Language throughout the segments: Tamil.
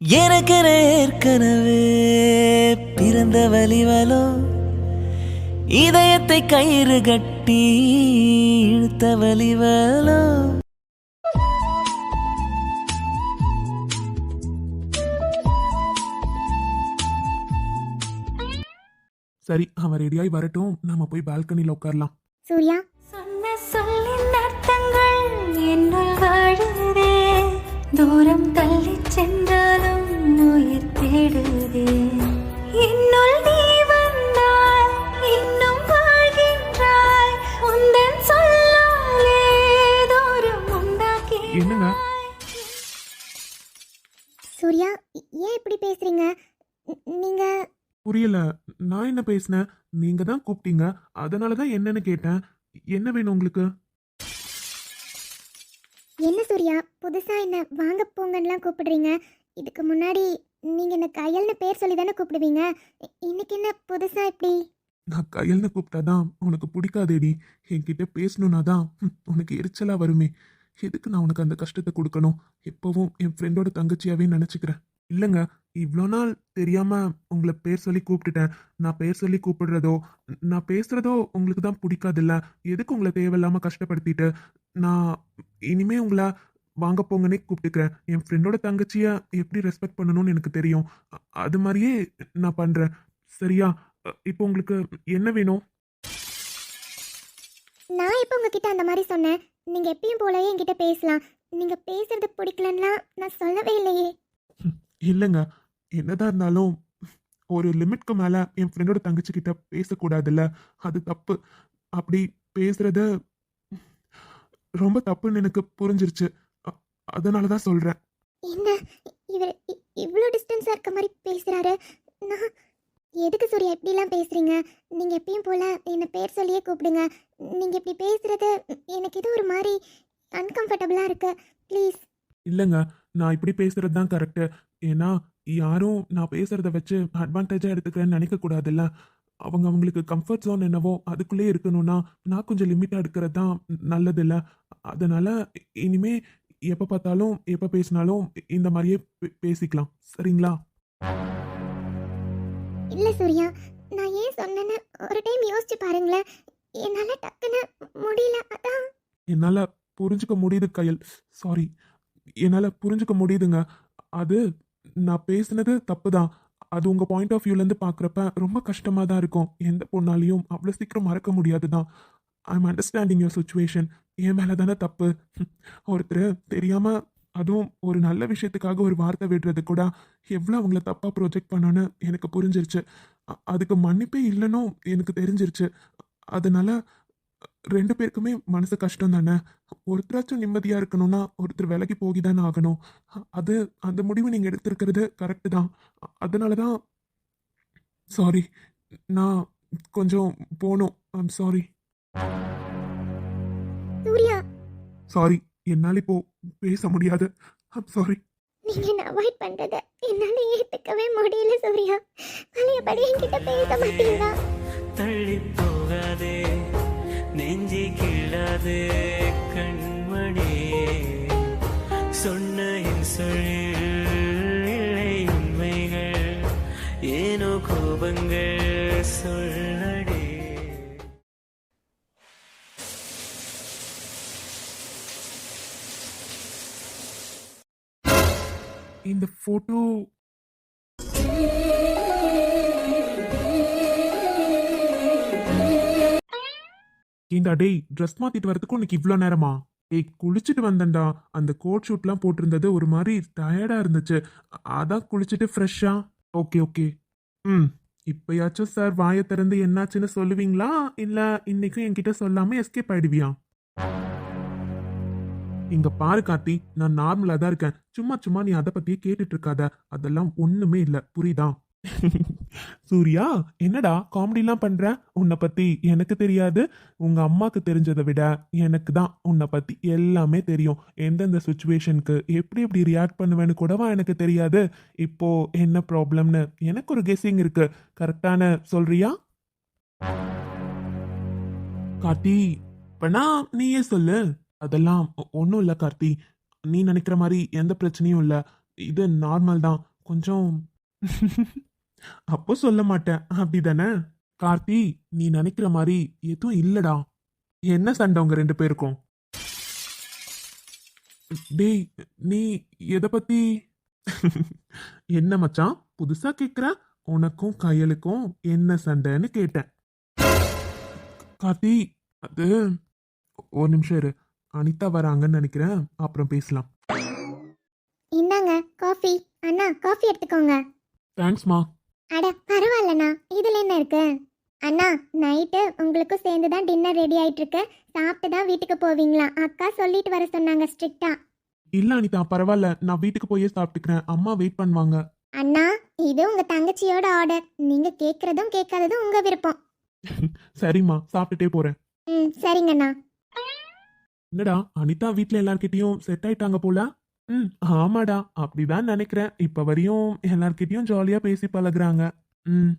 எனக்கென ஏற்கனவே பிறந்த வலிவலோ இதயத்தை கயிறு கட்டி இழுத்த வலிவலோ சரி அவன் ரெடியாகி வரட்டும். நாம போய் பால்கனியில் உட்காரலாம். சூர்யா? சொன்ன சொல்லின் அர்த்தங்கள் என்னுள் வாழுதே தூரம் தள்ளி சென்றாலும் தேடுதே என்னுள் நீ வந்தால் இன்னும் வாழ்கின்றாய். உந்தன் சொல்லாலே தூரம் உண்டாக்கி என்னங்க? சூர்யா ஏன் இப்படி பேசுறீங்க? நீங்க புரியல. நான் என்ன பேசினேன்? நீங்க தான் கூப்பிட்டீங்க. அதனால தான் என்னன்னு கேட்டேன். என்ன வேணும் உங்களுக்கு? என்ன சூர்யா புதுசா என்ன வாங்க போங்கன்னுலாம் கூப்பிடுறீங்க. இதுக்கு முன்னாடி நீங்க என்ன கையல்னு பேர் சொல்லி தானே கூப்பிடுவீங்க? இன்னைக்கு என்ன புதுசா இப்படி? நான் கையல்னு கூப்பிட்டாதான் உனக்கு பிடிக்காதேடி. என்கிட்ட பேசணும்னா தான் உனக்கு எரிச்சலா வருமே. எதுக்கு நான் உனக்கு அந்த கஷ்டத்தை கொடுக்கணும்? எப்பவும் என் ஃப்ரெண்டோட தங்கச்சியாவே நினச்சிக்கிறேன். இல்லைங்க இவ்வளோ நாள் தெரியாம உங்களை பேர் சொல்லி கூப்பிட்டுட்டேன். நான் பேர் சொல்லி கூப்பிடுறதோ நான் பேசுறதோ உங்களுக்கு தான் பிடிக்காதில்ல. எதுக்கு உங்களை தேவையில்லாம கஷ்டப்படுத்திட்டு? நான் இனிமே உங்களை வாங்க போங்கன்னே கூப்பிட்டுக்கிறேன். என் ஃப்ரெண்டோட தங்கச்சியை எப்படி ரெஸ்பெக்ட் பண்ணணும்னு எனக்கு தெரியும். அது மாதிரியே நான் பண்றேன். சரியா? இப்போ உங்களுக்கு என்ன வேணும்? நான் இப்போ உங்ககிட்ட அந்த மாதிரி சொன்னேன். நீங்க எப்பயும் போலவே என்கிட்ட பேசலாம். நீங்க பேசுறது பிடிக்கலன்னா நான் சொல்லவே இல்லையே. இல்லைங்க. என்னதான் இருந்தாலும் ஒரு லிமிட்க்கு மேலே என் ஃப்ரெண்டோட தங்கச்சி கிட்ட பேசக்கூடாதுல்ல. அது தப்பு. அப்படி பேசுறது ரொம்ப தப்புன்னு எனக்கு புரிஞ்சிருச்சு. அதனால தான் சொல்கிறேன் என்ன? இவர் இவ்வளோ டிஸ்டன்ஸாக இருக்க மாதிரி பேசுகிறாரு நான் எதுக்கு சூர்யா இப்படிலாம் பேசுகிறீங்க நீங்கள் எப்பயும் போல் என்னை பேர் சொல்லியே கூப்பிடுங்க. நீங்கள் இப்படி பேசுகிறது எனக்கு இது ஒரு மாதிரி அன்கம்ஃபர்டபுளாக இருக்கு. ப்ளீஸ் இல்லைங்க நான் இப்படி பேசுறது தான் கரெக்டு ஏன்னா யாரும் நான் பேசுறத வச்சு அட்வான்டேஜாக எடுத்துக்கிறேன்னு நினைக்கக்கூடாதுல்ல. அவங்க அவங்களுக்கு கம்ஃபர்ட் ஜோன் என்னவோ அதுக்குள்ளே இருக்கணும்னா நான் கொஞ்சம் லிமிட்டாக எடுக்கிறது தான் நல்லதில்ல. அதனால இனிமே எப்போ பார்த்தாலும் எப்போ பேசினாலும் இந்த மாதிரியே பேசிக்கலாம். சரிங்களா? இல்லை சூர்யா நான் ஏன் சொன்னேன்னு ஒரு டைம் யோசிச்சு பாருங்களேன். என்னால் டக்குன்னு முடியல அதான். என்னால் புரிஞ்சுக்க முடியுது கையல். சாரி என்னால் புரிஞ்சுக்க முடியுதுங்க. அது நான் பேசுனது தப்பு தான். அது உங்கள் பாயிண்ட் ஆஃப் வியூலேருந்து பார்க்குறப்ப ரொம்ப கஷ்டமாக தான் இருக்கும். எந்த பொண்ணாலையும் அவ்வளோ சீக்கிரம் மறக்க முடியாது தான். ஐம் அண்டர்ஸ்டாண்டிங் யுவர் சுச்சுவேஷன் என் மேலே தானே தப்பு? ஒருத்தர் தெரியாமல் அதுவும் ஒரு நல்ல விஷயத்துக்காக ஒரு வார்த்தை விடுறது கூட எவ்வளோ அவங்கள தப்பாக ப்ரொஜெக்ட் பண்ணோன்னு எனக்கு புரிஞ்சிருச்சு. அதுக்கு மன்னிப்பே இல்லைனும் எனக்கு தெரிஞ்சிருச்சு. அதனால ரெண்டு பேருக்குமே மனசு கஷ்டம் தானே? ஒருத்தராச்சும் நிம்மதியாக இருக்கணும்னா ஒருத்தர் விலகி போகி தானே ஆகணும். அது அந்த முடிவு நீங்கள் எடுத்திருக்கிறது கரெக்டு தான். அதனால தான் சாரி நான் கொஞ்சம் போகணும். ஐம் சாரி சாரி என்னால் இப்போ பேச முடியாது. ஐம் சாரி நீங்கள் என்ன அவாய்ட் பண்ணுறத என்னால் ஏற்றுக்கவே முடியல சூர்யா. பழையபடி என்கிட்ட பேச மாட்டீங்களா? தள்ளி போகாதே நெஞ்சி கிள்ளாதே ஃபோட்டோ ஏண்டா டேய் ட்ரெஸ் மாத்திட்டு வரதுக்கு உனக்கு இவ்வளோ நேரமா? ஏய் குளிச்சுட்டு வந்தேன்டா. அந்த கோட் ஷூட்லாம் போட்டிருந்தது ஒரு மாதிரி டயர்டாக இருந்துச்சு. அதான் குளிச்சுட்டு ஃப்ரெஷ்ஷா ஓகே ஓகே. ம் இப்போயாச்சும் சார் வாயை திறந்து என்னாச்சுன்னு சொல்லுவீங்களா? இல்லை இன்னைக்கும் என்கிட்ட சொல்லாமல் எஸ்கேப் ஆயிடுவியா? இங்க பாரு கார்த்தி நான் நார்மலா தான் இருக்கேன். சும்மா சும்மா நீ அதை பத்தியே கேட்டுட்டு இருக்காத. அதெல்லாம் ஒண்ணுமே இல்ல. புரியுதா? சூர்யா என்னடா காமெடிலாம் பண்ற? உன்னை பத்தி எனக்கு தெரியாது. உங்க அம்மாக்கு தெரிஞ்சதை விட எனக்கு தான் உன்னை பத்தி எல்லாமே தெரியும். எந்தெந்த சுச்சுவேஷனுக்கு எப்படி எப்படி ரியாக்ட் பண்ணுவேன்னு கூடவா எனக்கு தெரியாது. இப்போ என்ன ப்ராப்ளம்னு எனக்கு ஒரு கெஸ்ஸிங் இருக்கு. கரெக்டான சொல்றியா? காட்டி இப்பனா நீயே சொல்லு. அதெல்லாம் ஒன்றும் இல்லை கார்த்தி. நீ நினைக்கிற மாதிரி எந்த பிரச்சனையும் இல்லை. இது நார்மல் தான். கொஞ்சம் அப்போ சொல்ல மாட்டேன். அப்படிதானே கார்த்தி நீ நினைக்கிற மாதிரி எதுவும் இல்லடா. என்ன சண்டை உங்க ரெண்டு பேருக்கும்? டேய் நீ எதை பத்தி? என்ன மச்சான்? புதுசா கேக்குற? உனக்கும் கையலுக்கும் என்ன சண்டைன்னு கேட்டேன். கார்த்தி அது ஒரு நிமிஷம் இரு. அனிதா வராங்கன்னு நினைக்கிறேன். அப்புறம் பேசலாம். இந்தாங்க காஃபி. அண்ணா காஃபி எடுத்துக்கோங்க. தேங்க்ஸ்மா அட பரவாயில்லண்ணா. இதுல என்ன இருக்கு? அண்ணா நைட்டு உங்களுக்கும் சேர்ந்து தான் டின்னர் ரெடி ஆயிட்டு இருக்கு சாப்பிட்டு தான் வீட்டுக்கு போவீங்களா? அக்கா சொல்லிட்டு வர சொன்னாங்க ஸ்ட்ரிக்டா இல்ல அனிதா பரவாயில்ல. நான் வீட்டுக்கு போயே சாப்பிட்டுக்கிறேன். அம்மா வெயிட் பண்ணுவாங்க. அண்ணா இது உங்க தங்கச்சியோட ஆர்டர் நீங்க கேக்குறதும் கேட்காததும் உங்க விருப்பம். சரிம்மா சாப்பிட்டுட்டே போறேன். ம் சரிங்கண்ணா. என்னடா அனிதா வீட்டில் எல்லார்கிட்டயும் செட் ஆயிட்டாங்க போல. ம் ஆமாடா அப்படிதான் நினைக்கிறேன். இப்போ வரையும் எல்லார்கிட்டயும் ஜாலியாக பேசி பழகுறாங்க. ம்.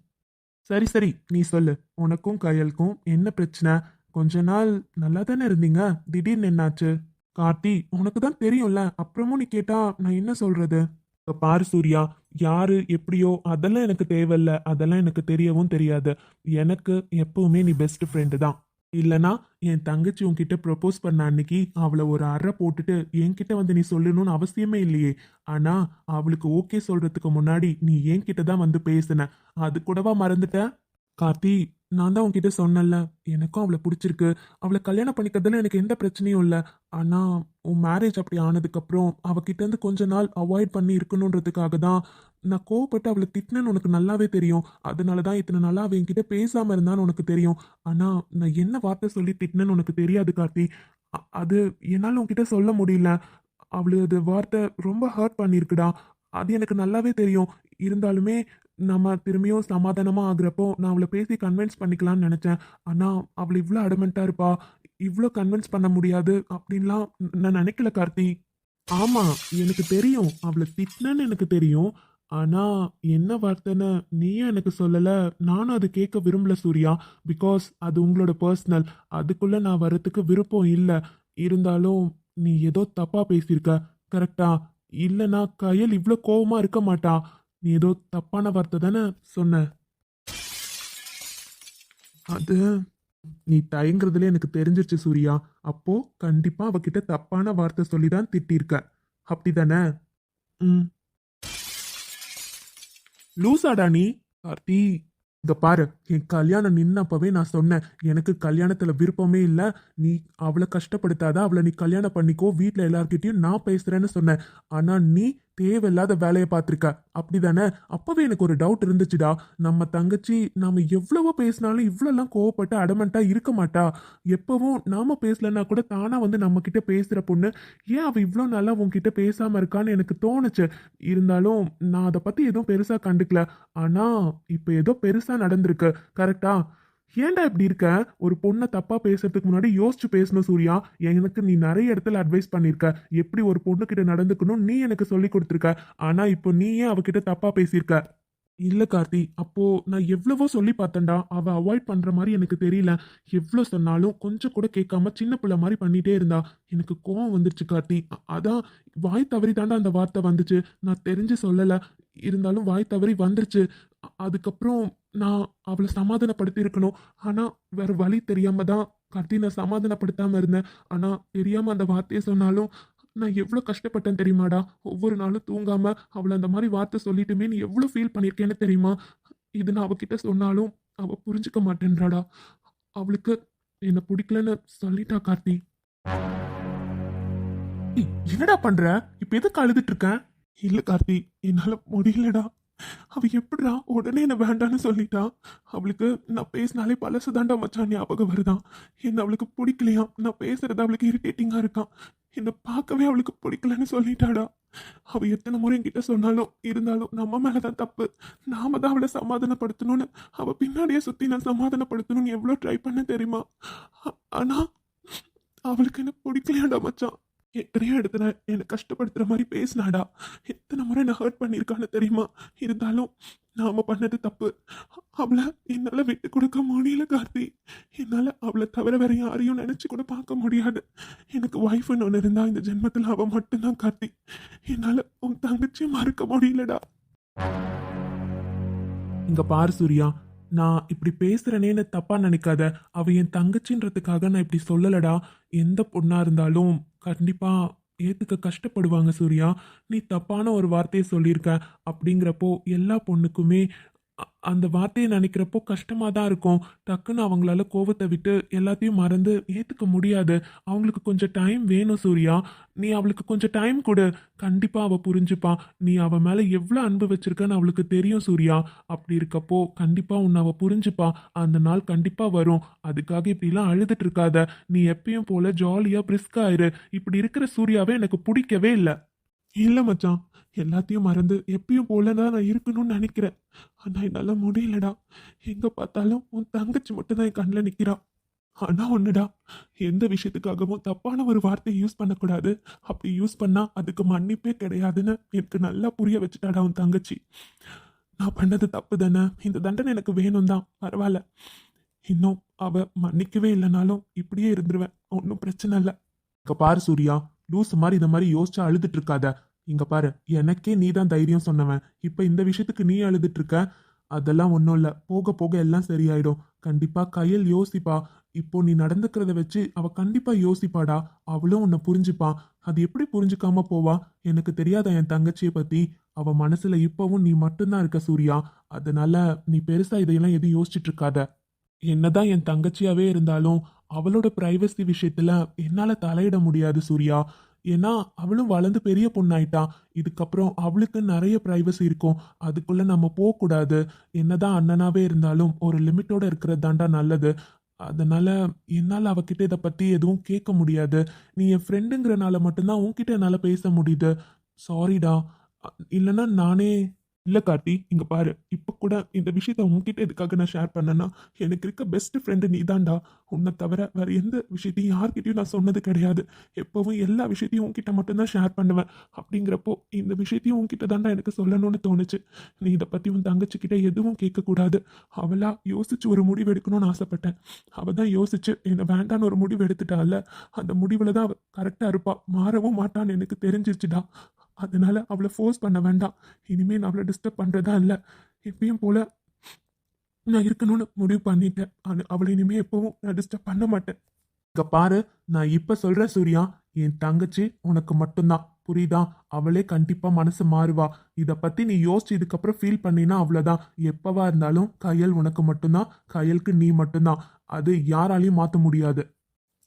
சரி சரி நீ சொல்லு. உனக்கும் கையலுக்கும் என்ன பிரச்சனை? கொஞ்ச நாள் நல்லா தானே இருந்தீங்க? திடீர்னு என்னாச்சு? கார்த்தி உனக்கு தான் தெரியும்ல. அப்புறமும் நீ கேட்டா நான் என்ன சொல்றது? பாரு சூர்யா யாரு எப்படியோ அதெல்லாம் எனக்கு தேவையில்ல. அதெல்லாம் எனக்கு தெரியவும் தெரியாது. எனக்கு எப்பவுமே நீ பெஸ்ட் ஃப்ரெண்டு தான். இல்லனா என் தங்கச்சி உன்கிட்ட ப்ரப்போஸ் பண்ண அன்னைக்கு அவளை ஒரு அறை போட்டுட்டு என்கிட்ட வந்து நீ சொல்லணும்னு அவசியமே இல்லையே. ஆனா அவளுக்கு ஓகே சொல்றதுக்கு முன்னாடி நீ என்கிட்ட தான் வந்து பேசின. அது கூடவா மறந்துட்ட? கார்த்தி நான் தான் உன்கிட்ட சொன்னேன்ல. எனக்கும் அவளை பிடிச்சிருக்கு. அவளை கல்யாணம் பண்ணிக்கிறதுல எனக்கு எந்த பிரச்சனையும் இல்லை. ஆனால் உன் மேரேஜ் அப்படி ஆனதுக்கப்புறம் அவகிட்ட இருந்து கொஞ்ச நாள் அவாய்ட் பண்ணி இருக்கணுன்றதுக்காக தான் நான் கோவப்பட்டு அவளை திட்டினேன்னு உனக்கு நல்லாவே தெரியும். அதனால தான் இத்தனை நாளா அவ என்கிட்ட பேசாம இருந்தான்னு உனக்கு தெரியும். ஆனா நான் என்ன வார்த்தை சொல்லி திட்டினேன்னு உனக்கு தெரியாது கார்த்தி. அ- அது என்னால் உன்கிட்ட சொல்ல முடியல. அவளு அது வார்த்தை ரொம்ப ஹர்ட் பண்ணியிருக்குடா. அது எனக்கு நல்லாவே தெரியும். இருந்தாலுமே நம்ம திரும்பியும் சமாதானமா ஆகுறப்போ நான் அவளை பேசி கன்வின்ஸ் பண்ணிக்கலாம்னு நினைச்சேன். ஆனா அவள் இவ்வளோ அடமெண்ட்டாக இருப்பா. இவ்வளோ கன்வின்ஸ் பண்ண முடியாது அப்படின்லாம் நான் நினைக்கல கார்த்தி. ஆமா எனக்கு தெரியும். அவளை திட்டினேன்னு எனக்கு தெரியும். ஆனா என்ன வார்த்தைன்னு நீயும் எனக்கு சொல்லல. நானும் அது கேட்க விரும்பல சூர்யா. பிகாஸ் அது உங்களோட பர்சனல் அதுக்குள்ள நான் வரத்துக்கு விருப்பம் இல்லை. இருந்தாலும் நீ ஏதோ தப்பா பேசியிருக்க. கரெக்டா இல்லைனா கையல் இவ்வளோ கோவமா இருக்க மாட்டா? நீ ஏதோ தப்பான வார்த்தை தானே சொன்ன. அது நீ தயங்குறதுல எனக்கு தெரிஞ்சிருச்சு சூர்யா. அப்போ கண்டிப்பா அவகிட்ட தப்பான வார்த்தை சொல்லி தான் திட்டிருக்க. அப்படிதானே? ம். லூசாடா நீ கார்த்தி இங்க பாரு என் கல்யாணம் நின்னப்பவே நான் சொன்னேன். எனக்கு கல்யாணத்துல விருப்பமே இல்ல. நீ அவளை கஷ்டப்படுத்தாத. அவளை நீ கல்யாணம் பண்ணிக்கோ. வீட்டில் எல்லார்கிட்டயும் நான் பேசுறேன்னு சொன்னேன். ஆனா நீ தேவையில்லாத வேலையை பார்த்துருக்க. அப்படிதானே? அப்பவே எனக்கு ஒரு டவுட் இருந்துச்சுடா. நம்ம தங்கச்சி நாம எவ்வளவோ பேசினாலும் இவ்வளோலாம் கோவப்பட்டு அடமெண்டா இருக்க மாட்டா. எப்பவும் நாம பேசலன்னா கூட தானா வந்து நம்ம கிட்ட பேசுற பொண்ணு ஏன் அவ இவ்வளோ நாளா உன்கிட்ட பேசாம இருக்கான்னு எனக்கு தோணுச்சு. இருந்தாலும் நான் அதை பத்தி எதுவும் பெருசா கண்டுக்கல. ஆனா இப்போ ஏதோ பெருசா நடந்திருக்கு. கரெக்டா? ஏன்டா இப்படி இருக்க? ஒரு பொண்ணை தப்பா பேசுறதுக்கு முன்னாடி யோசிச்சு பேசணும் சூர்யா. எனக்கு நீ நிறைய இடத்துல அட்வைஸ் பண்ணிருக்க. எப்படி ஒரு பொண்ணு கிட்ட நடந்துக்கணும் நீ எனக்கு சொல்லி கொடுத்துருக்க. ஆனா இப்போ நீ ஏன் அவகிட்ட தப்பா பேசியிருக்க? இல்ல கார்த்தி. அப்போ நான் எவ்வளவோ சொல்லி பார்த்தேன்டா. அவ அவாய்ட் பண்ற மாதிரி எனக்கு தெரியல. எவ்வளோ சொன்னாலும் கொஞ்சம் கூட கேட்காம சின்ன பிள்ளை மாதிரி பண்ணிட்டே இருந்தா. எனக்கு கோவம் வந்துருச்சு கார்த்தி. அதான் வாய் தவறி தாண்டா அந்த வார்த்தை வந்துச்சு. நான் தெரிஞ்சு சொல்லல. இருந்தாலும் வாய் தவறி வந்துருச்சு. அதுக்கப்புறம் நான் அவளை சமாதானப்படுத்தி இருக்கணும் ஆனால் வேற வழி தெரியாம தான் கார்த்தினை சமாதானப்படுத்தாமல் சமாதானப்படுத்தாம இருந்தேன். ஆனால் தெரியாம அந்த வார்த்தையை சொன்னாலும் நான் எவ்வளோ கஷ்டப்பட்டேன் தெரியுமாடா? ஒவ்வொரு நாளும் தூங்காம அவளை அந்த மாதிரி வார்த்தை சொல்லிட்டுமே நீ எவ்வளோ ஃபீல் பண்ணியிருக்கேன்னு தெரியுமா? இது நான் அவகிட்ட சொன்னாலும் அவள் புரிஞ்சுக்க மாட்டேன்றாடா. அவளுக்கு என்னை பிடிக்கலன்னு சொல்லிட்டா கார்த்தி. என்னடா பண்ற? இப்ப எதுக்கு அழுதுட்டு இருக்கேன் இல்ல கார்த்தி. என்னால முடியலடா. அவள் எப்படிடா உடனே என்ன வேண்டான்னு சொல்லிட்டா? அவளுக்கு நான் பேசினாலே பழசு தாண்டா மச்சான் ஞாபகம் வருதான் என்ன அவளுக்கு பிடிக்கலையா? நான் பேசுறது அவளுக்கு இரிட்டேட்டிங்காக இருக்கான் என்னை பார்க்கவே அவளுக்கு பிடிக்கலன்னு சொல்லிட்டாடா. அவ எத்தனை முறை என்கிட்ட சொன்னாலும் இருந்தாலும் நம்ம மேலதான் தப்பு. நாம தான் அவளை சமாதானப்படுத்தணும்னு அவ பின்னாடியே சுத்தி நான் சமாதானப்படுத்தணும்னு எவ்வளோ ட்ரை பண்ண தெரியுமா? ஆனால் ஆனா அவளுக்கு என்ன பிடிக்கலையாடா மச்சான்? எத்தனையோ இடத்துல என்னை கஷ்டப்படுத்துற மாதிரி பேசினாடா. எத்தனை முறை நான் ஹர்ட் பண்ணியிருக்கான்னு தெரியுமா? இருந்தாலும் நாம பண்ணது தப்பு. அவளை என்னால் விட்டு கொடுக்க முடியல கார்த்தி. என்னால் அவளை தவிர வேற யாரையும் நினச்சி கூட பார்க்க முடியாது. எனக்கு ஒய்ஃப்னு ஒன்று இருந்தா இந்த ஜென்மத்தில் அவள் மட்டும்தான் கார்த்தி. என்னால் உன் தங்கச்சியை மறுக்க முடியலடா. இங்க பாரு சூர்யா நான் இப்படி பேசுறேனேன்னு தப்பா நினைக்காத. அவ என் தங்கச்சின்றதுக்காக நான் இப்படி சொல்லலடா. எந்த பொண்ணா இருந்தாலும் கண்டிப்பாக ஏற்றுக்க கஷ்டப்படுவாங்க சூர்யா. நீ தப்பான ஒரு வார்த்தையை சொல்லியிருக்க அப்படிங்கிறப்போ எல்லா பொண்ணுக்குமே அந்த வார்த்தையை நினைக்கிறப்போ கஷ்டமாக தான் இருக்கும். டக்குன்னு அவங்களால கோவத்தை விட்டு எல்லாத்தையும் மறந்து ஏற்றுக்க முடியாது. அவங்களுக்கு கொஞ்சம் டைம் வேணும் சூர்யா. நீ அவளுக்கு கொஞ்சம் டைம் கொடு. கண்டிப்பாக அவள் புரிஞ்சுப்பா. நீ அவள் மேலே எவ்வளோ அன்பு வச்சிருக்கன்னு அவளுக்கு தெரியும் சூர்யா. அப்படி இருக்கப்போ கண்டிப்பாக உன்னை அவள் புரிஞ்சுப்பா. அந்த நாள் கண்டிப்பாக வரும். அதுக்காக இப்படிலாம் அழுதுட்டு இருக்காத. நீ எப்பயும் போல ஜாலியாக பிரிஸ்காயிரு இப்படி இருக்கிற சூர்யாவே எனக்கு பிடிக்கவே இல்லை. இல்லை மச்சான். எல்லாத்தையும் மறந்து எப்பயும் போல தான் நான் இருக்கணும்னு நினைக்கிறேன். ஆனால் என்னால் முடியலடா. எங்கே பார்த்தாலும் உன் தங்கச்சி மட்டும் தான் என் கண்ணில் நிக்கிறா. ஆனால் ஒன்றுடா எந்த விஷயத்துக்காகவும் தப்பான ஒரு வார்த்தையை யூஸ் பண்ணக்கூடாது. அப்படி யூஸ் பண்ணால் அதுக்கு மன்னிப்பே கிடையாதுன்னு எனக்கு நல்லா புரிய வச்சுட்டாடா உன் தங்கச்சி. நான் பண்ணது தப்பு தானே? இந்த தண்டனை எனக்கு வேணும் தான் பரவாயில்ல. இன்னும் அவ மன்னிக்கவே இல்லைனாலும் இப்படியே இருந்துருவேன். ஒன்றும் பிரச்சனை இல்லை. இங்கே பாரு சூர்யா. லூஸ் மாதிரி இந்த மாதிரி யோசிச்சா அழுதுட்டு இருக்காத. இங்க பாரு எனக்கே நீ தான் தைரியம் சொன்னவன். இப்ப இந்த விஷயத்துக்கு நீ அழுதுட்டு இருக்க அதெல்லாம் ஒன்றும் இல்லை. போக போக எல்லாம் சரியாயிடும். கண்டிப்பா கையில் யோசிப்பா. இப்போ நீ நடந்துக்கிறத வச்சு அவ கண்டிப்பா யோசிப்பாடா. அவளும் உன்னை புரிஞ்சுப்பா அது எப்படி புரிஞ்சுக்காம போவா? எனக்கு தெரியாத என் தங்கச்சியை பத்தி? அவ மனசுல இப்பவும் நீ மட்டும்தான் இருக்க சூர்யா. அதனால நீ பெருசா இதையெல்லாம் எதுவும் யோசிச்சுட்டு இருக்காத என்னதான் என் தங்கச்சியாவே இருந்தாலும் அவளோட பிரைவசி விஷயத்துல என்னால தலையிட முடியாது சூர்யா. ஏன்னா அவளும் வளர்ந்து பெரிய பொண்ணாயிட்டா. இதுக்கப்புறம் அவளுக்கு நிறைய ப்ரைவசி இருக்கும். அதுக்குள்ள நம்ம போகக்கூடாது. என்னதான் அண்ணனாவே இருந்தாலும் ஒரு லிமிட்டோட இருக்கிறது தாண்டா நல்லது. அதனால என்னால் அவகிட்ட இதை பற்றி எதுவும் கேட்க முடியாது. நீ என் ஃப்ரெண்டுங்கிறனால மட்டும்தான் உன்கிட்ட என்னால் பேச முடியுது. சாரிடா இல்லைன்னா நானே இல்லை கார்த்தி இங்கே பாரு. இப்போ கூட இந்த விஷயத்த உங்ககிட்ட எதுக்காக நான் ஷேர் பண்ணேன்னா எனக்கு இருக்க பெஸ்ட் ஃப்ரெண்டு நீ நீதான்டா. உன்னை தவிர வேறு எந்த விஷயத்தையும் யார்கிட்டையும் நான் சொன்னது கிடையாது. எப்போவும் எல்லா விஷயத்தையும் உங்ககிட்ட மட்டும்தான் ஷேர் பண்ணுவேன். அப்படிங்கிறப்போ இந்த விஷயத்தையும் உங்ககிட்ட தான்டா எனக்கு சொல்லணும்னு தோணுச்சு. நீ இதை பற்றி உன் தங்கச்சிக்கிட்ட எதுவும் கேட்கக்கூடாது. அவளாக யோசிச்சு ஒரு முடிவு எடுக்கணும்னு ஆசைப்பட்டேன். அவள் தான் யோசிச்சு என்னை வேண்டான்னு ஒரு முடிவு எடுத்துட்டால அந்த முடிவில் தான் கரெக்டாக இருப்பாள் மாறவும் மாட்டான்னு எனக்கு தெரிஞ்சிருச்சுடா. அதனால அவளை ஃபோர்ஸ் பண்ண வேண்டாம். இனிமேல் நான் அவளை டிஸ்டர்ப் பண்ணுறதா இல்லை. எப்பயும் போல நான் இருக்கணும்னு முடிவு பண்ணிட்டேன். அது அவளை இனிமேல் எப்பவும் நான் டிஸ்டர்ப் பண்ண மாட்டேன். இங்கே பாரு நான் இப்போ சொல்கிற சூர்யா என் தங்கச்சி உனக்கு மட்டும்தான். புரியுதா? அவளே கண்டிப்பாக மனசு மாறுவா. இதை பற்றி நீ யோசிச்சு இதுக்கப்புறம் ஃபீல் பண்ணினா அவ்வளோதான் எப்பவா இருந்தாலும் கையல் உனக்கு மட்டும்தான். கையலுக்கு நீ மட்டும்தான். அது யாராலையும் மாற்ற முடியாது.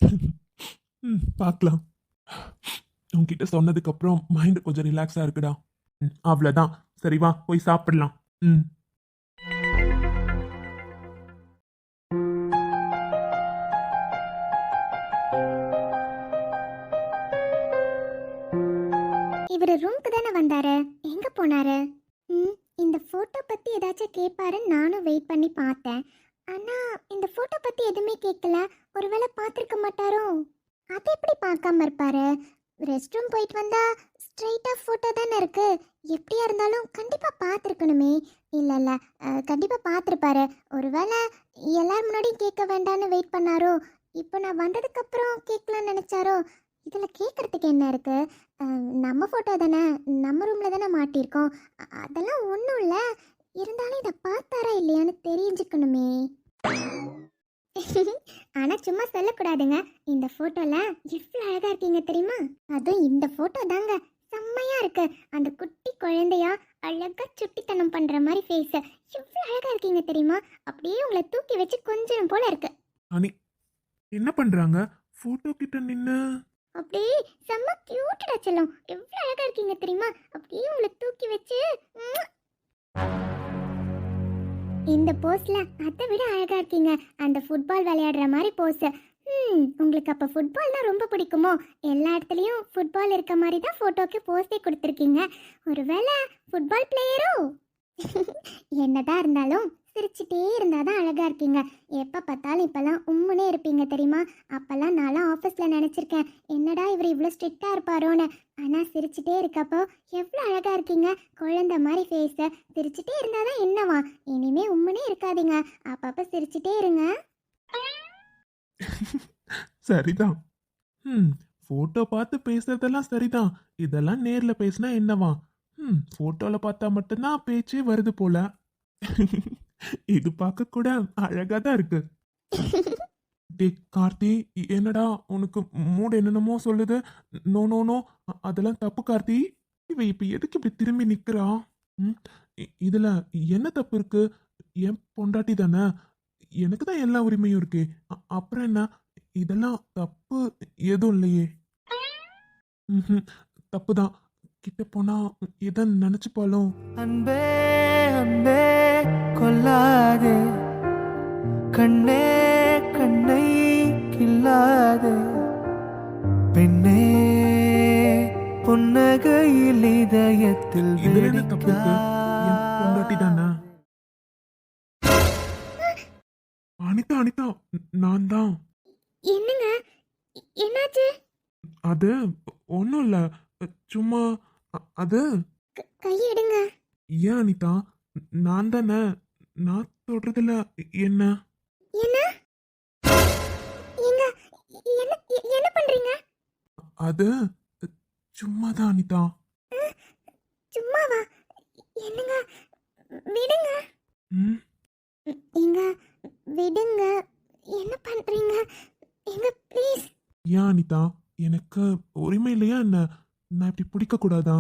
பார்க்கலாம். உன்கிட்ட சொன்னதுக்கு அப்புறம் மைண்ட் கொஞ்சம் ரிலாக்ஸா இருக்குடா. அவ்வளவுதான். சரி வா போய் சாப்பிடலாம். ம். இவர் ரூமுக்கு தானே வந்தாரு? எங்க போனாரு? ம் இந்த போட்டோ பத்தி ஏதாச்சும் கேட்பாருன்னு நானும் வெயிட் பண்ணி பார்த்தேன். ஆனா இந்த போட்டோ பத்தி எதுவுமே கேட்கல ஒருவேளை பார்த்துருக்க மாட்டாரோ? அது எப்படி பார்க்காம இருப்பாரு? ரெஸ்ட் ரூம் போயிட்டு வந்தா ஸ்ட்ரைட்டா ஃபோட்டோ தானே இருக்கு. எப்படியா இருந்தாலும் கண்டிப்பாக பார்த்துருக்கணுமே. இல்லை இல்லை கண்டிப்பாக பார்த்துருப்பாரு. ஒருவேளை எல்லார் முன்னாடியும் கேட்க வேண்டான்னு வெயிட் பண்ணாரோ? இப்போ நான் வந்ததுக்கப்புறம் கேட்கலான்னு கேட்கலாம்னு இதில் இதுல கேட்கறதுக்கு என்ன இருக்கு? நம்ம ஃபோட்டோ தானே நம்ம ரூமில் தானே மாட்டியிருக்கோம். அதெல்லாம் ஒன்றும் இல்லை. இருந்தாலும் இதை பார்த்தாரா இல்லையான்னு தெரிஞ்சுக்கணுமே. ஆனால் சும்மா சொல்லக்கூடாதுங்க. இந்த ஃபோட்டோவில் எவ்வளோ அழகாக இருக்கீங்க தெரியுமா? அதுவும் இந்த ஃபோட்டோ தாங்க. செம்மையா இருக்கு. அந்த குட்டி குழந்தையா அழகா சுட்டித்தனம் பண்ற மாதிரி ஃபேஸ் எவ்வளோ அழகா இருக்கீங்க தெரியுமா? அப்படியே உங்களை தூக்கி வச்சு கொஞ்சம் போல இருக்கு. அனி என்ன பண்றாங்க? போட்டோ கிட்ட நின்னு. அப்படியே செம்ம கியூட்டடா செல்லம். எவ்வளோ அழகா இருக்கீங்க தெரியுமா? அப்படியே உங்களை தூக்கி வச்சு. இந்த போஸ்ல அதை விட அழகா இருக்கீங்க. அந்த ஃபுட்பால் விளையாடுற மாதிரி போஸ் ம் உங்களுக்கு அப்போ ஃபுட்பால்னா ரொம்ப பிடிக்குமோ? எல்லா இடத்துலையும் ஃபுட்பால் இருக்க மாதிரி தான் ஃபோட்டோக்கு போஸ்டே கொடுத்துருக்கீங்க. ஒருவேளை ஃபுட்பால் பிளேயரோ என்னதான் இருந்தாலும் சிரிச்சிட்டே இருந்தாதான் அழகாக இருக்கீங்க. எப்போ பார்த்தாலும் இப்போல்லாம் உம்முனே இருப்பீங்க தெரியுமா? அப்போல்லாம் நான்லாம் ஆஃபீஸில் நினச்சிருக்கேன். என்னடா இவர் இவ்வளோ ஸ்ட்ரிக்டாக இருப்பாரோன்னு. ஆனால் சிரிச்சிட்டே இருக்கப்போ எவ்வளோ அழகாக இருக்கீங்க? குழந்தை மாதிரி ஃபேஸை சிரிச்சிட்டே இருந்தாதான் என்னவா? இனிமே உம்முனே இருக்காதீங்க. அப்பப்போ சிரிச்சிட்டே இருங்க. சரிதான். ம் ஃபோட்டோ பார்த்து பேசுறதெல்லாம் சரிதான். இதெல்லாம் நேரில் பேசினா என்னவா? ம் ஃபோட்டோவில் பார்த்தா மட்டும்தான் பேச்சே வருது போல. இது பார்க்க கூட அழகா தான் இருக்கு. டே கார்த்தி என்னடா உனக்கு மூடு என்னென்னமோ சொல்லுது? நோ நோ நோ அதெல்லாம் தப்பு கார்த்தி. இவ இப்ப எதுக்கு இப்படி திரும்பி நிக்கிறா? இ- இதுல என்ன தப்பு இருக்கு? என் பொண்டாட்டி தானே? எனக்கு தான் எல்லா உரிமையும் இருக்கு. அப்புறம் என்ன? இதெல்லாம் தப்பு எதுவும் இல்லையே. தப்பு தப்புதான் கிட்ட போனா எதை நினைச்சுப்பாலும். அன்பே அன்பே. கொல்லாதே கண்ணே கண்ணை கில்லாதே பெண்ணே புன்னகையில் இதயத்தில் அனிதா அனிதா நான் தான். என்னங்க? என்னாச்சு? அது ஒன்றும் இல்லை. சும்மா அது க- கையெடுங்க. ஏன் அனிதா? நான் தானே? நான் தொடுறதுல என்ன? என்ன? என்ன என்ன பண்றீங்க? அது சும்மா தான் அனிதா சும்மாவா? என்னங்க விடுங்க. ம்? ஏங்க விடுங்க. என்ன பண்றீங்க? ஏங்க ப்ளீஸ். ஏன் அனிதா? எனக்கு உரிமை இல்லையா என்ன? நான் இப்படி பிடிக்க கூடாதா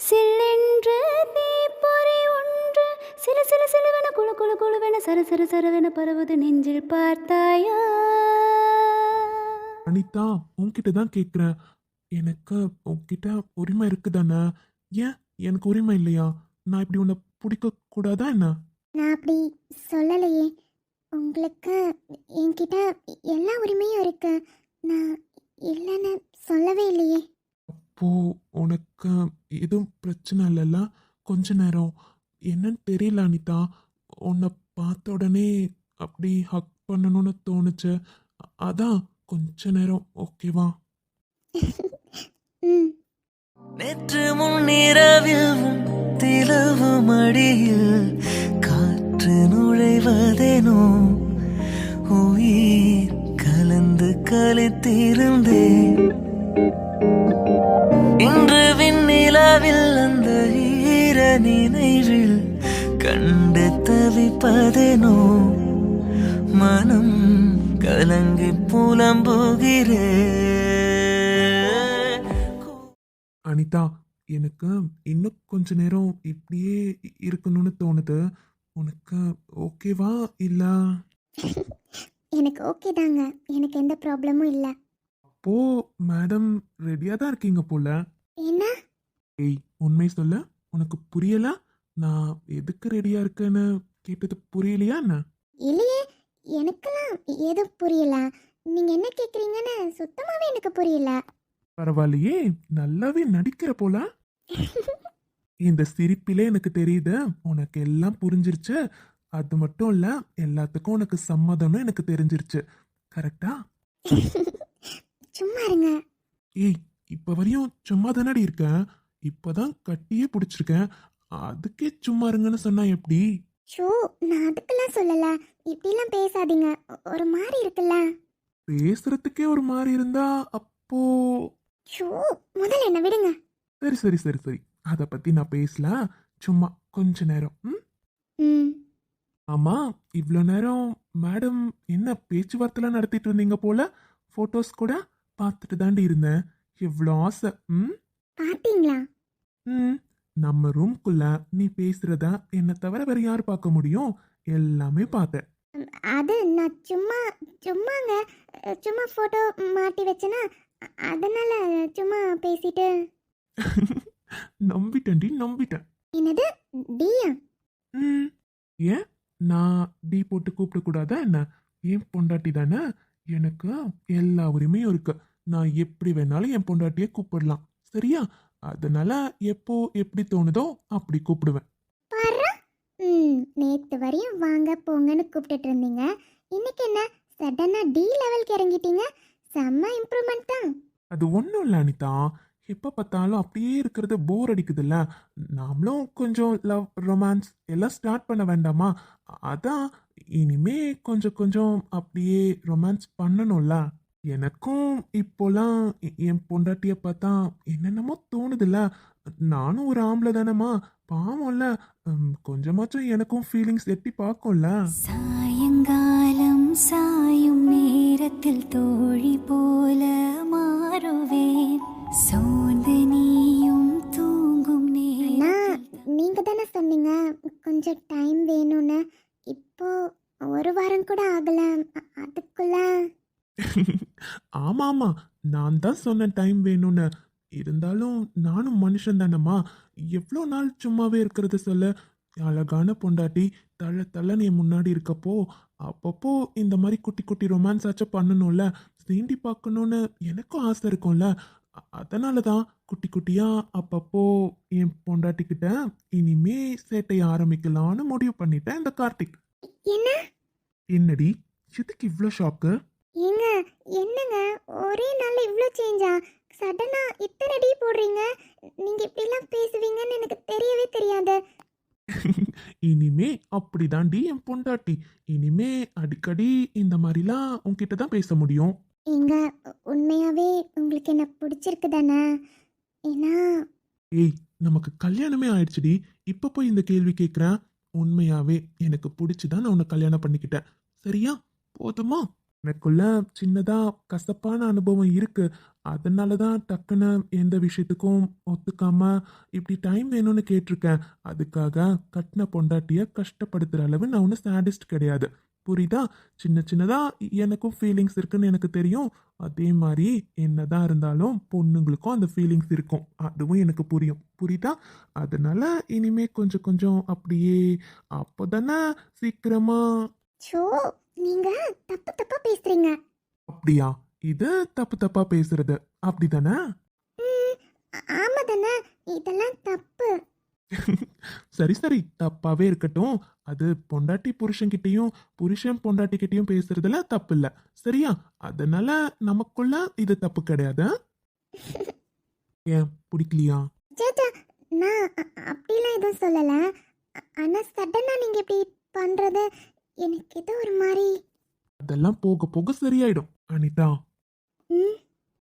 சில்லென்ற தீப்பொறி சில சில சிலுவென குழு குழு குழுவென சர சர சரவென பரவுது நெஞ்சில் பார்த்தாயா? அனிதா உன்கிட்ட தான் கேட்குறேன் எனக்கு உன்கிட்ட உரிமை இருக்குதானே? ஏன் எனக்கு உரிமை இல்லையா? நான் இப்படி உன்னை பிடிக்க கூடாதா என்ன? நான் அப்படி சொல்லலையே. உங்களுக்கு என்கிட்ட எல்லா உரிமையும் இருக்கு. நான் இல்லைன்னு சொல்லவே இல்லையே. அப்போ உனக்கு எதுவும் பிரச்சனை இல்லைல்ல? கொஞ்ச நேரம். என்னன்னு தெரியல அனிதா. உன்னை பார்த்த உடனே அப்படி ஹக் பண்ணணும்னு தோணுச்சு. அதான் கொஞ்ச நேரம் ஓகேவா நேற்று முன்னிரவில் திலவு மடியில் காற்று நுழைவதேனோ? உயிர் கலந்து கலைத்திருந்தேன் இன்று விண்ணிலவில் அந்த ஈர நினைவில் கண்டு தவிப்பதேனோ? மனம் கலங்கி புலம்புகிறேன் அனிதா எனக்கு இன்னும் கொஞ்ச நேரம் இப்படியே இருக்கணும்னு தோணுது. உனக்கு ஓகேவா இல்லை? எனக்கு ஓகே தாங்க. எனக்கு எந்த ப்ராப்ளமும் இல்லை. அப்போ மேடம் ரெடியாக தான் இருக்கீங்க போல. என்ன? ஏய் உண்மை சொல்ல உனக்கு புரியல? நான் எதுக்கு ரெடியாக இருக்கேன்னு கேட்டது புரியலையா என்ன? இல்லையே எனக்கெல்லாம் எதுவும் புரியல. நீங்க என்ன கேக்குறீங்கன்னு சுத்தமாவே எனக்கு புரியல. பரவாயில்லையே நல்லாவே நடிக்கிற போல. இந்த சிரிப்பிலே எனக்கு தெரியுது உனக்கு எல்லாம் புரிஞ்சிருச்சு. அது மட்டும் இல்ல எல்லாத்துக்கும் உனக்கு சம்மதம்னு எனக்கு தெரிஞ்சிருச்சு. கரெக்டா சும்மா இருங்க. ஏய் இப்ப வரையும் சும்மா தானடி இருக்கேன் இப்பதான் கட்டியே பிடிச்சிருக்கேன். அதுக்கே சும்மா இருங்கன்னு சொன்னா எப்படி? ஷோ நான் அதுக்கெல்லாம் சொல்லல. இப்படிலாம் பேசாதீங்க. ஒரு மாதிரி இருக்குல்ல? பேசுறதுக்கே ஒரு மாதிரி இருந்தா அப்போ ஷோ முதல்ல என்ன விடுங்க. சரி சரி சரி சரி. அதை பத்தி நான் பேசல. சும்மா கொஞ்ச நேரம் ம்? ஆமா இவ்வளோ நேரம் மேடம் என்ன பேச்சுவார்த்தைலாம் நடத்திட்டு இருந்தீங்க போல? ஃபோட்டோஸ் கூட பார்த்துட்டு தாண்டி இருந்தேன். எவ்வளோ ஆசை ம்? பாத்தீங்களா ம். நம்ம ரூம்குள்ள நீ பேசுறத என்னை தவிர வேற யார் பார்க்க முடியும்? எல்லாமே பார்த்தேன். அது நான் சும்மா சும்மாங்க சும்மா ஃபோட்டோ மாட்டி வச்சேனா அதனால சும்மா பேசிட்டு. நம்பிட்டேன்டி நம்பிட்டேன். என்னது? டியா? ம். ஏன்? நான் டீ போட்டு கூப்பிடக்கூடாதா என்ன? என் பொண்டாட்டி தானே? எனக்கு எல்லா உரிமையும் இருக்கு. நான் எப்படி வேணாலும் என் பொண்டாட்டியை கூப்பிடலாம். சரியா? அதனால எப்போ எப்படி தோணுதோ அப்படி கூப்பிடுவேன். ம் நேற்று வரையும் வாங்க போங்கன்னு கூப்பிட்டுட்டு இருந்தீங்க. இன்னைக்கு என்ன? சடனாக டி லெவலுக்கு இறங்கிட்டீங்க. செம்ம இம்ப்ரூவ்மெண்ட் தான். அது ஒன்றும் இல்லை அனிதா. எப்போ பார்த்தாலும் அப்படியே இருக்கிறது போர் அடிக்குதுல்ல. நாமளும் கொஞ்சம் லவ் ரொமான்ஸ் எல்லாம் ஸ்டார்ட் பண்ண வேண்டாமா? அதான் இனிமே கொஞ்சம் கொஞ்சம் அப்படியே ரொமான்ஸ் பண்ணணும்ல. எனக்கும் இப்போலாம் என் பொண்டாட்டிய பார்த்தா என்னென்னமோ தோணுதுல்ல. நானும் ஒரு ஆம்பளை தானேம்மா. பாவம்ல. உம், கொஞ்சமாச்சும் எனக்கும் ஃபீலிங்ஸ் எட்டி பார்க்கும்ல. சாயங்காலம் சாயும் நேரத்தில் தோழி போல மாறுவேன். சோர்ந்து நீயும் தூங்கும் அண்ணா நேரத்தில் நீங்கள் தானே சொன்னீங்க. கொஞ்சம் டைம் வேணும்னு. இப்போ ஒரு வாரம் கூட ஆகல. அ- அதுக்குள்ள ஆமா ஆமா. நான் தான் சொன்ன டைம் வேணும்னு. இருந்தாலும் நானும் மனுஷன் தானம்மா. எவ்வளோ நாள் சும்மாவே இருக்கிறது சொல்ல? அழகான பொண்டாட்டி தள்ள தள்ளன்னு என் முன்னாடி இருக்கப்போ அப்பப்போ இந்த மாதிரி குட்டி குட்டி ரொமான்ஸ் ஆச்சும் பண்ணணும்ல? சீண்டி பார்க்கணும்னு எனக்கும் ஆசை இருக்கும்ல. அதனால தான் குட்டி குட்டியா அப்பப்போ என் பொண்டாட்டிக்கிட்ட இனிமே சேட்டைய ஆரம்பிக்கலான்னு முடிவு பண்ணிட்டேன் இந்த கார்த்திக். என்ன? என்னடி? எதுக்கு இவ்வளோ ஷாக்கு என்னங்க? ஒரே நாள்ல இவ்வளோ சேஞ்சா சடனா இத்தனை டீ போடுறீங்க? நீங்க இப்படிலாம் பேசுவீங்கன்னு எனக்கு தெரியவே தெரியாது. இனிமே அப்படிதாண்டி என் பொண்டாட்டி. இனிமே அடிக்கடி இந்த மாதிரிலாம் உன்கிட்ட தான் பேச முடியும். ஏங்க உ- உண்மையாவே உங்களுக்கு என்ன பிடிச்சிருக்கு தானே? ஏன்னா ஏய் நமக்கு கல்யாணமே ஆயிடுச்சுடி. இப்போ போய் இந்த கேள்வி கேட்குறேன் உண்மையாவே எனக்கு பிடிச்சிதான் நான் உன்னை கல்யாணம் பண்ணிக்கிட்டேன். சரியா? போதுமா? எனக்குள்ள சின்னதாக கசப்பான அனுபவம் இருக்குது அதனால தான் டக்குன்னு எந்த விஷயத்துக்கும் ஒத்துக்காம இப்படி டைம் வேணும்னு கேட்டிருக்கேன். அதுக்காக கட்டின பொண்டாட்டியை கஷ்டப்படுத்துகிற அளவு நான் ஒன்றும் சாடிஸ்ட் கிடையாது. புரியுதா? சின்ன சின்னதாக எனக்கும் ஃபீலிங்ஸ் இருக்குன்னு எனக்கு தெரியும். அதே மாதிரி என்னதான் இருந்தாலும் பொண்ணுங்களுக்கும் அந்த ஃபீலிங்ஸ் இருக்கும். அதுவும் எனக்கு புரியும். புரியுதா? அதனால இனிமே கொஞ்சம் கொஞ்சம் அப்படியே அப்போ தானே சீக்கிரமாக சோ நீங்க தப்பு தப்பா பேசுறீங்க. அப்படியா? இது தப்பு தப்பா பேசுறது. அப்படிதானே? ஆமா தானே. இதெல்லாம் தப்பு. சரி சரி. தப்பாவே இருக்கட்டும். அது பொண்டாட்டி புருஷன்கிட்டயும் புருஷன் பொண்டாட்டிக்கிட்டயும் பேசுறதுல தப்பு இல்ல சரியா? அதனால நமக்குள்ள இது தப்பு கிடையாது. ஏன்? பிடிக்கலையா? நான் அப்படிலாம் எதுவும் சொல்லல. ஆனா சடனா நீங்க இப்படி பண்றது எனக்கு ஏதோ ஒரு மாதிரி. அதெல்லாம் போக போக சரியாயிடும். அனிதா. ம்?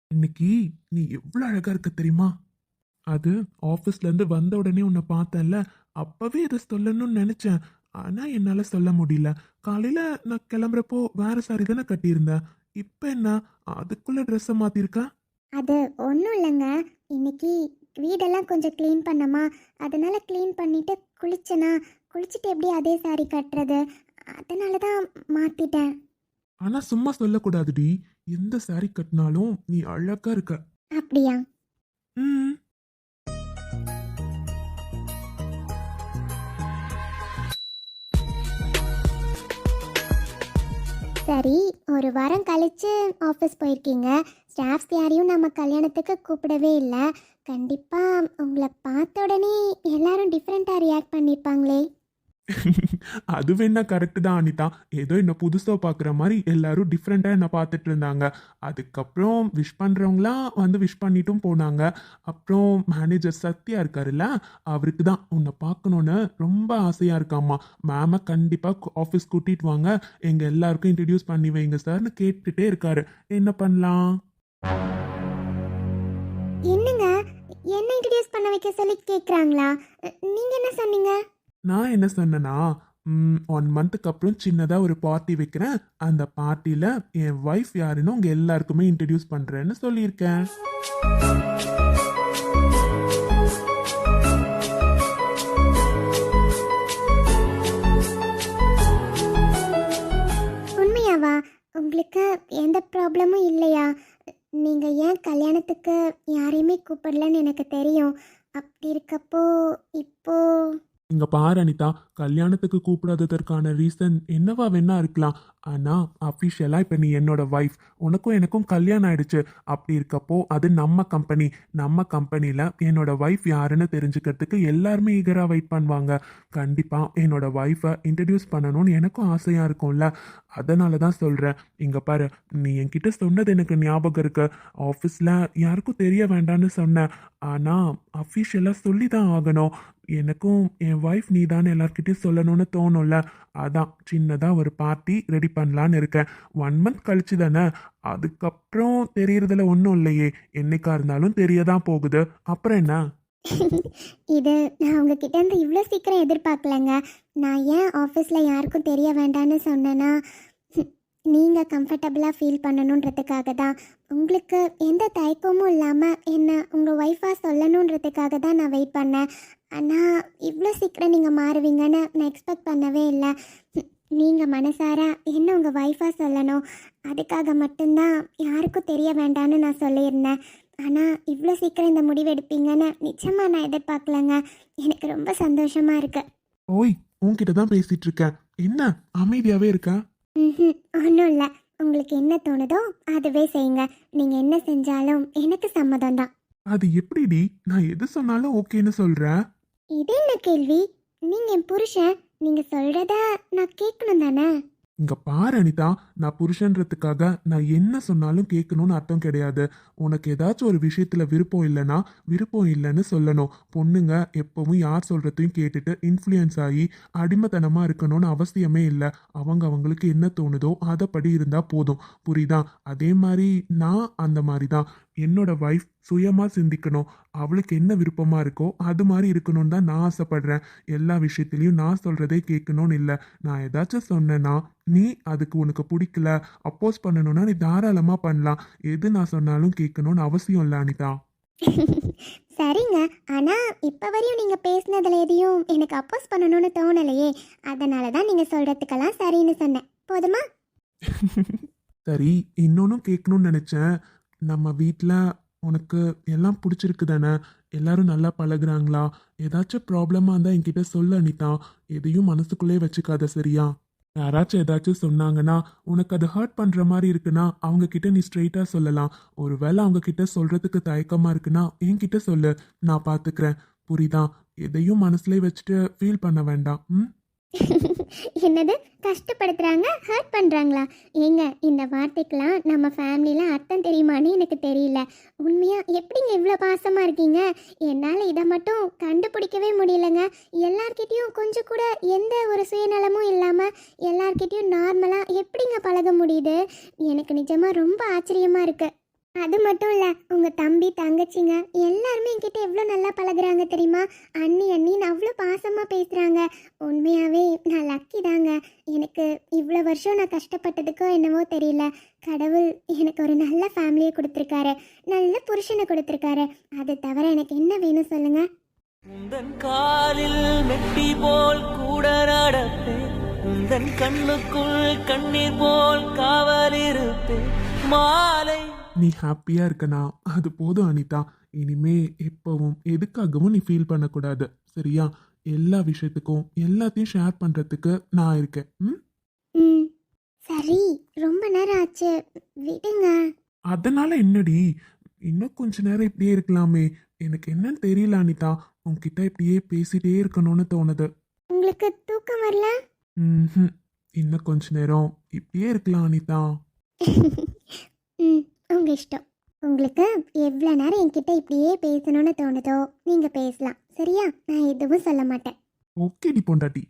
இன்னைக்கு நீ எவ்வளவு அழகா இருக்க தெரியுமா? அது ஆபீஸ்ல இருந்து வந்த உடனே உன்னை பார்த்தேன்ல. அப்பவே இதை சொல்லணும்னு நினைச்சேன். ஆனா என்னால சொல்ல முடியல. காலையில நான் கிளம்புறப்போ வேற சாரி தானே கட்டியிருந்தேன். இப்ப என்ன? அதுக்குள்ள ட்ரெஸ்ஸை மாத்திருக்க? அது ஒன்றும் இல்லைங்க. இன்னைக்கு வீடெல்லாம் கொஞ்சம் க்ளீன் பண்ணமா. அதனால க்ளீன் பண்ணிட்டு குளிச்சேனா? குளிச்சுட்டு எப்படி அதே சாரி கட்டுறது? அதனால தான் மாத்திட்டேன். ஆனா சும்மா சொல்லக்கூடாதுடி. எந்த சாரி கட்டினாலும் நீ அழகா இருக்க. அப்படியா? ம். சரி ஒரு வாரம் கழிச்சு ஆஃபீஸ் போயிருக்கீங்க. ஸ்டாஃப்ஸ் யாரையும் நம்ம கல்யாணத்துக்கு கூப்பிடவே இல்லை. கண்டிப்பாக உங்களை பார்த்த உடனே எல்லாரும் டிஃப்ரெண்ட்டாக ரியாக்ட் பண்ணியிருப்பாங்களே அது வேணா கரெக்டு தான் அனிதா. ஏதோ என்ன புதுசாக பார்க்குற மாதிரி எல்லாரும் டிஃப்ரெண்ட்டாக என்ன பார்த்துட்டு இருந்தாங்க. அதுக்கப்புறம் விஷ் பண்ணுறவங்களாம் வந்து விஷ் பண்ணிட்டும் போனாங்க. அப்புறம் மேனேஜர் சத்யா இருக்காருல்ல அவருக்கு தான் உன்னை பார்க்கணுன்னு ரொம்ப ஆசையாக இருக்காம்மா. மேமை கண்டிப்பாக ஆஃபீஸ் கூட்டிகிட்டு வாங்க. எங்கள் எல்லாருக்கும் இன்ட்ரடியூஸ் பண்ணி வைங்க சார்னு கேட்டுட்டே இருக்காரு. என்ன பண்ணலாம்? என்னங்க? என்ன இன்ட்ரடியூஸ் பண்ண வைக்க சொல்லி கேட்குறாங்களா நீங்கள் என்ன சொன்னீங்க? நான் என்ன சொன்னேன்னா ஒன் மந்த்துக்கு அப்புறம் சின்னதாக ஒரு பார்ட்டி வைக்கிறேன். அந்த பார்ட்டியில் என் ஒய்ஃப் யாருன்னு உங்கள் எல்லாருக்குமே இன்ட்ரடியூஸ் பண்ணுறேன்னு சொல்லியிருக்கேன். உண்மையாவா? உங்களுக்கு எந்த ப்ராப்ளமும் இல்லையா? நீங்கள் ஏன் கல்யாணத்துக்கு யாரையுமே கூப்பிடலன்னு எனக்கு தெரியும். அப்படி இருக்கப்போ இப்போ இங்க பாரு அனிதா கல்யாணத்துக்கு கூப்பிடாததற்கான ரீசன் என்னவா வேணா இருக்கலாம். ஆனால் அஃபிஷியலாக இப்போ நீ என்னோட ஒய்ஃப் உனக்கும் எனக்கும் கல்யாணம் ஆயிடுச்சு. அப்படி இருக்கப்போ அது நம்ம கம்பெனி நம்ம கம்பெனியில் என்னோட ஒய்ஃப் யாருன்னு தெரிஞ்சுக்கிறதுக்கு எல்லாருமே ஈகராக வெயிட் பண்ணுவாங்க. கண்டிப்பாக என்னோட ஒய்ஃபை இன்ட்ரடியூஸ் பண்ணணும்னு எனக்கும் ஆசையாக இருக்கும்ல. அதனால தான் சொல்கிறேன் இங்கே பாரு நீ என்கிட்ட சொன்னது எனக்கு ஞாபகம் இருக்கு. ஆஃபீஸில் யாருக்கும் தெரிய வேண்டான்னு சொன்னேன். ஆனால் அஃபிஷியலாக சொல்லி தான் ஆகணும். எனக்கும் என் ஒய்ஃப் நீ தான் எல்லார்கிட்டையும் சொல்லணும்னு தோணும்ல. அதான் சின்னதாக ஒரு பார்ட்டி ரெடி பண்ணலான்னு இருக்கேன். ஒன் மந்த் கழிச்சு தானே? அதுக்கப்புறம் தெரியறதுல ஒன்றும் இல்லையே. என்னைக்கா இருந்தாலும் தெரிய தான் போகுது. அப்புறம் என்ன? இது நான் உங்ககிட்ட இருந்து இவ்வளோ சீக்கிரம் எதிர்பார்க்கலங்க. நான் ஏன் ஆஃபீஸில் யாருக்கும் தெரிய வேண்டாம்னு சொன்னேன்னா நீங்கள் கம்ஃபர்டபுளாக ஃபீல் பண்ணணுன்றதுக்காக தான். உங்களுக்கு எந்த தயக்கமும் இல்லாமல் என்ன உங்கள் ஒய்ஃபாக சொல்லணுன்றதுக்காக தான் நான் வெயிட் பண்ணேன். ஆனால் இவ்வளோ சீக்கிரம் நீங்கள் மாறுவீங்கன்னு நான் எக்ஸ்பெக்ட் பண்ணவே இல்லை. நீங்கள் மனசார என்ன உங்கள் ஒய்ஃபாக சொல்லணும்? அதுக்காக மட்டும்தான் யாருக்கும் தெரிய வேண்டாம்னு நான் சொல்லியிருந்தேன். ஆனால் இவ்வளோ சீக்கிரம் இந்த முடிவு எடுப்பீங்கன்னு நிச்சயமாக நான் எதிர்பார்க்கலங்க. எனக்கு ரொம்ப சந்தோஷமாக இருக்கு. ஓய் உன்கிட்ட தான் பேசிட்டு இருக்கேன். என்ன அமைதியாவே இருக்க? ம் ஒன்றும் இல்லை. உங்களுக்கு என்ன தோணுதோ அதுவே செய்யுங்க. நீங்கள் என்ன செஞ்சாலும் எனக்கு சம்மதம் தான். அது எப்படிடி? நான் எது சொன்னாலும் ஓகேன்னு சொல்றேன் இது என்ன கேள்வி? நீங்கள் என் புருஷன். நீங்கள் சொல்கிறத நான் கேட்கணும் தானே? இங்க பாரு அனிதா நான் புருஷன்றதுக்காக நான் என்ன சொன்னாலும் கேட்கணும்னு அர்த்தம் கிடையாது. உனக்கு ஏதாச்சும் ஒரு விஷயத்துல விருப்பம் இல்லைன்னா விருப்பம் இல்லைன்னு சொல்லணும். பொண்ணுங்க எப்பவும் யார் சொல்றதையும் கேட்டுட்டு இன்ஃப்ளூயன்ஸ் ஆகி அடிமைத்தனமா இருக்கணும்னு அவசியமே இல்லை. அவங்க அவங்களுக்கு என்ன தோணுதோ அதைப்படி இருந்தா போதும். புரியுதா? அதே மாதிரி நான் அந்த மாதிரி தான் என்னோட வைஃப் சுயமா சிந்திக்கணும். அவளுக்கு என்ன விருப்பமா இருக்கோ அது மாதிரி இருக்கணும்னு தான் நான் ஆசைப்படுறேன். எல்லா விஷயத்துலயும் நான் சொல்றதே கேட்கணும்னு இல்லை. நான் ஏதாச்சும் சொன்னேன்னா நீ அதுக்கு உனக்கு பிடிக்கல. அப்போஸ் பண்ணணும்னா நீ தாராளமா பண்ணலாம். எது நான் சொன்னாலும் கேட்கணும்னு அவசியம் இல்லை அனிதா. சரிங்க. ஆனால் இப்போ வரையும் நீங்கள் பேசினதுல எதையும் எனக்கு அப்போஸ் பண்ணணும்னு தோணலையே. அதனால தான் நீங்கள் சொல்கிறதுக்கெல்லாம் சரின்னு சொன்னேன். போதுமா? சரி இன்னொன்னும் கேட்கணும்னு நினைச்சேன். நம்ம வீட்டில் உனக்கு எல்லாம் பிடிச்சிருக்கு தானே எல்லாரும் நல்லா பழகுறாங்களா? ஏதாச்சும் ப்ராப்ளமாக இருந்தால் என்கிட்ட சொல்ல அனிதா. எதையும் மனசுக்குள்ளே வச்சுக்காத சரியா? யாராச்சும் ஏதாச்சும் சொன்னாங்கன்னா உனக்கு அது ஹர்ட் பண்ணுற மாதிரி இருக்குன்னா அவங்க கிட்ட நீ ஸ்ட்ரெயிட்டாக சொல்லலாம். ஒருவேளை அவங்க கிட்ட சொல்கிறதுக்கு தயக்கமாக இருக்குன்னா என்கிட்ட சொல்லு. நான் பார்த்துக்கிறேன் புரியுதா? எதையும் மனசுலேயே வச்சுட்டு ஃபீல் பண்ண வேண்டாம். ம்? என்னது? கஷ்டப்படுத்துகிறாங்க ஹர்ட் பண்ணுறாங்களா ஏங்க இந்த வார்த்தைக்கெலாம் நம்ம ஃபேமிலியில் அர்த்தம் தெரியுமான்னு எனக்கு தெரியல. உண்மையாக எப்படிங்க இவ்வளோ பாசமாக இருக்கீங்க? என்னால் இதை மட்டும் கண்டுபிடிக்கவே முடியலங்க. எல்லார்கிட்டேயும் கொஞ்சம் கூட எந்த ஒரு சுயநலமும் இல்லாமல் எல்லார்கிட்டேயும் நார்மலாக எப்படிங்க பழக முடியுது? எனக்கு நிஜமாக ரொம்ப ஆச்சரியமாக இருக்குது அது மட்டும் இல்லை உங்கள் தம்பி தங்கச்சிங்க எல்லாருமே என்கிட்ட எவ்வளோ நல்லா பழகுறாங்க தெரியுமா? அண்ணி அண்ணின்னு அவ்வளோ பாசமாக பேசுகிறாங்க உண்மையாகவே நான் லக்கி தாங்க. எனக்கு இவ்வளோ வருஷம் நான் கஷ்டப்பட்டதுக்கோ என்னவோ தெரியல. கடவுள் எனக்கு ஒரு நல்ல ஃபேமிலியை கொடுத்துருக்காரு. நல்ல புருஷனை கொடுத்துருக்காரு. அதை தவிர எனக்கு என்ன வேணும் சொல்லுங்க? உந்தன் காலில் மெட்டி போல் கூட நடப்பேன் உந்தன் கண்ணுக்குள் கண்ணீர் போல் காவல் இருப்பேன் மாலை நீ ஹாப்பியா இருக்கனா? அது போதும் அனிதா. இனிமே எப்பவும் எதுக்காகவும் நீ ஃபீல் பண்ணக்கூடாது. சரியா? எல்லா விஷயத்துக்கும் எல்லாத்தையும் ஷேர் பண்றதுக்கு நான் இருக்கேன். ம்? ம். சரி. ரொம்ப நேரம் ஆச்சு. விடுங்க. அதனால என்னடி? இன்னும் கொஞ்ச நேரம் இப்படியே இருக்கலாமே. எனக்கு என்னன்னு தெரியல அனிதா. உன்கிட்ட இப்படியே பேசிட்டே இருக்கணும்னு தோணுது. உங்களுக்கு தூக்கம் வரல. இன்னும் கொஞ்ச நேரம் இப்படியே இருக்கலாம் அனிதா. ம். உங்கள் இஷ்டம். உங்களுக்கு எவ்வளோ நேரம் என்கிட்ட இப்படியே பேசணும்னு தோணுதோ நீங்கள் பேசலாம். சரியா? நான் எதுவும் சொல்ல மாட்டேன். ஓகேடி பொண்டாட்டி.